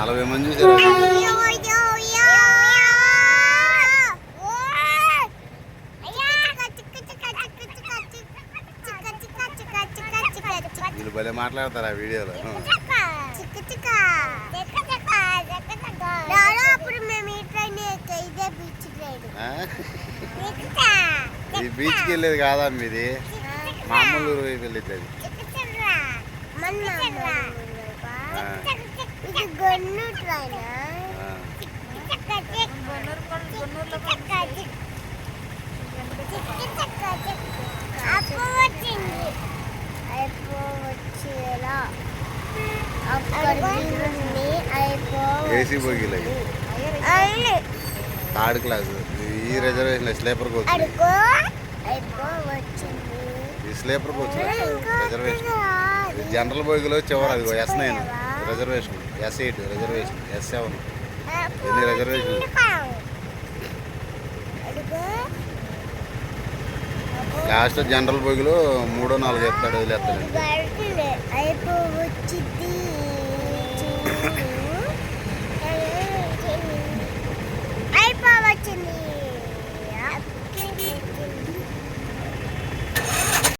నలభై మంది చూసారు? వీళ్ళు భలే మాట్లాడతారు ఆ వీడియోలో. ఈ బీచ్ ట్రైన్ బీచ్కి వెళ్ళేది కాదా మీది? మామూలు ఊరు వెళ్ళేది అది. ఏసీ బోగీలు. Third class. ఈ రిజర్వేషన్ స్లీపర్ కోచ్ ఈ స్లీపర్ కోచ్. రిజర్వేషన్ జనరల్ బోగిలో చివరి అది S nine. Reservation S eight reservation S seven ఎన్ని రిజర్వేషన్లు? అడుగు లాస్ట్ జనరల్ బోగిలో మూడో నాలుగు చెప్తాడు వచ్చింది